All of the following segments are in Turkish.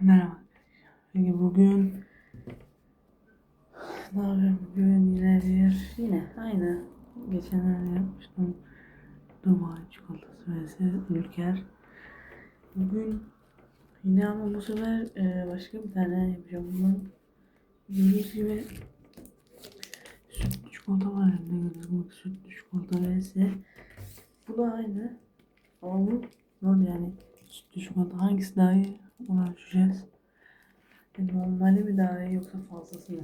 Merhaba. Peki bugün ne yapıyorum? Bugün yine bir yine aynı geçenlerde yapmıştım. Dubai çikolatası vs Ülker. Bugün yine ama bu sefer e, başka bir tane yapacağım. Bundan gördüğünüz gibi sütlü çikolata var elimde gördüğünüz gibi sütlü çikolata vs bu da aynı ama bu yani çikolata hangisi daha iyi onu ölçeceğiz. E, normali mi daha iyi yoksa fazlası mı?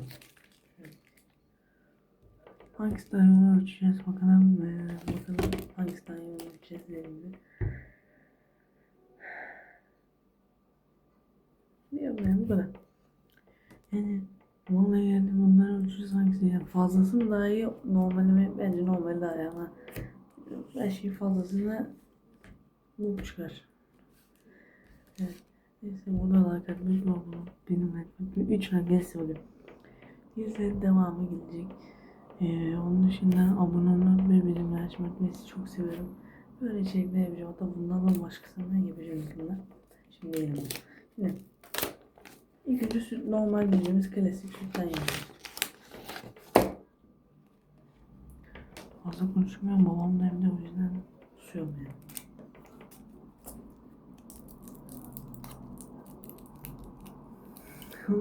Hangisi daha iyi onu ölçeceğiz bakalım. Bakalım hangisi daha iyi onu ölçeceğiz elimde. Diyorum yani bu kadar. Yani vallahi yani bunları ölçeceğiz hangisi yani fazlası mı daha iyi normali mi? Bence normali daha iyi ama her şey fazlasını bu çıkar. Evet. Neyse burada like atmayı unutmayın. Benim atmayı 3 like gelsin bugün. Yüzlerin devamı gelecek. Ee, onun dışında abone olmayı ve açmayı unutmayın. çok seviyorum. Böyle içerikler yapacağım. Hatta bundan da başkasından yapacağım yakında. Şimdi yiyelim. Şimdi ilk önce süt normal bildiğimiz klasik sütten yapacağız. Fazla konuşmuyorum. Babam da evde o yüzden susuyorum yani. Oha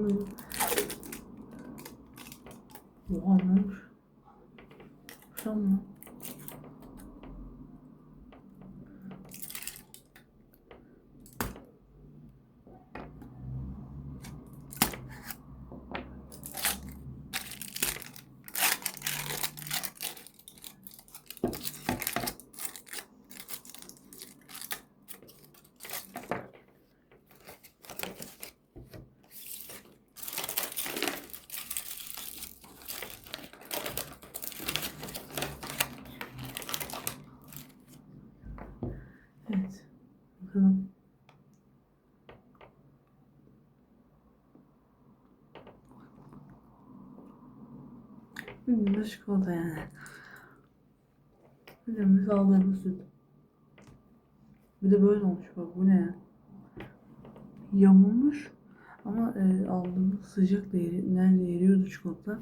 ne olmuş? Kuşan mı? Evet. Bakalım. Bildiğimiz çikolata yani. Bildiğimiz aldığımız süt. Bir de böyle olmuş bak bu ne ya? Yamulmuş ama e, aldığımız sıcak eri, nerede eriyordu çikolata.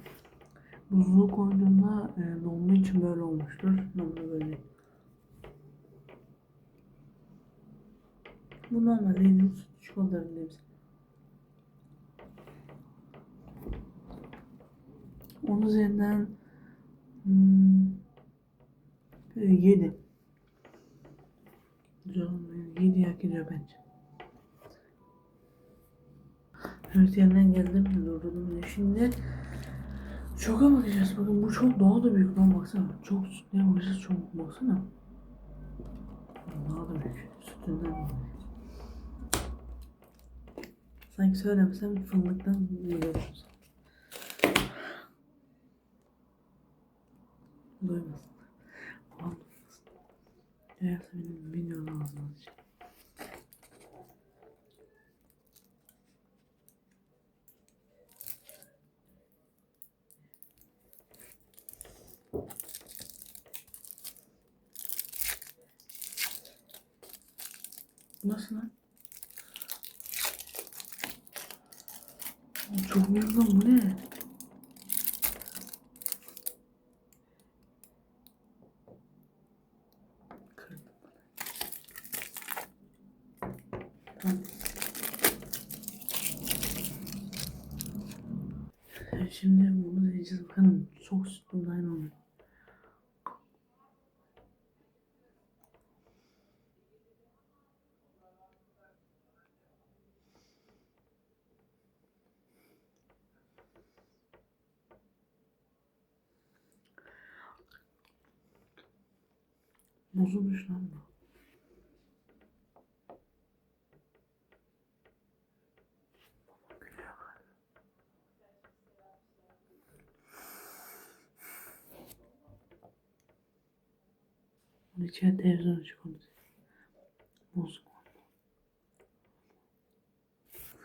Buzluğa koyduğunda e, donduğu için böyle olmuştur. Normalde böyle. Bu normal yediğimiz süt çikolata bildiğimiz. Onun üzerinden hmm, 7. Güzel olmuyor. 7 hak ediyor bence. Evet yanından geldim durdurdum. Şimdi çoka bakacağız. Bakın bu çok daha da büyük lan baksana. Çok sütüne bakacağız çok baksana. Daha da büyük. Sütünden. Sanki söylemesem fındıktan yiyoruz. Duymasın. Anlamasın. Eğerse benim videonun ağzına açacak. Nasıl lan? Çok büyük lan bu ne? Kırdım. Tamam. E, Şimdi bunu deneyeceğiz bakalım. Çok sütlü aynı oluyor. Bozulmuş lan bu. Bunun içine televizyon açık onu. Bozuk.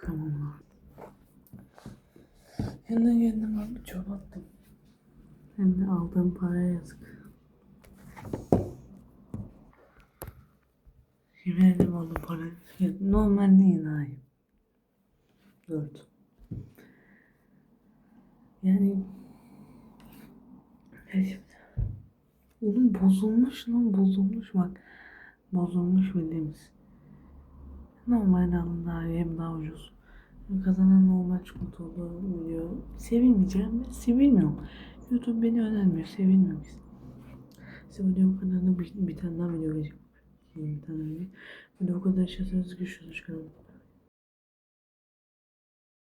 Tamam lan. Yanına geldim abi çöp attım. Hem de aldığım paraya yazık. Verdim oğlum para. Normal değil hayır. Dört. Yani Oğlum bozulmuş lan bozulmuş bak. Bozulmuş bildiğimiz. Normal alın daha iyi hem daha ucuz. Kazanan normal çikolatalı video. Sevilmeyeceğim ben sevilmiyorum. YouTube beni önermiyor. Sevilmiyorum biz. Size bu kadar da bir, bir tane daha video gelecek. Bir tane daha video. Video bu kadar yaşarsanız görüşürüz. Hoşçakalın.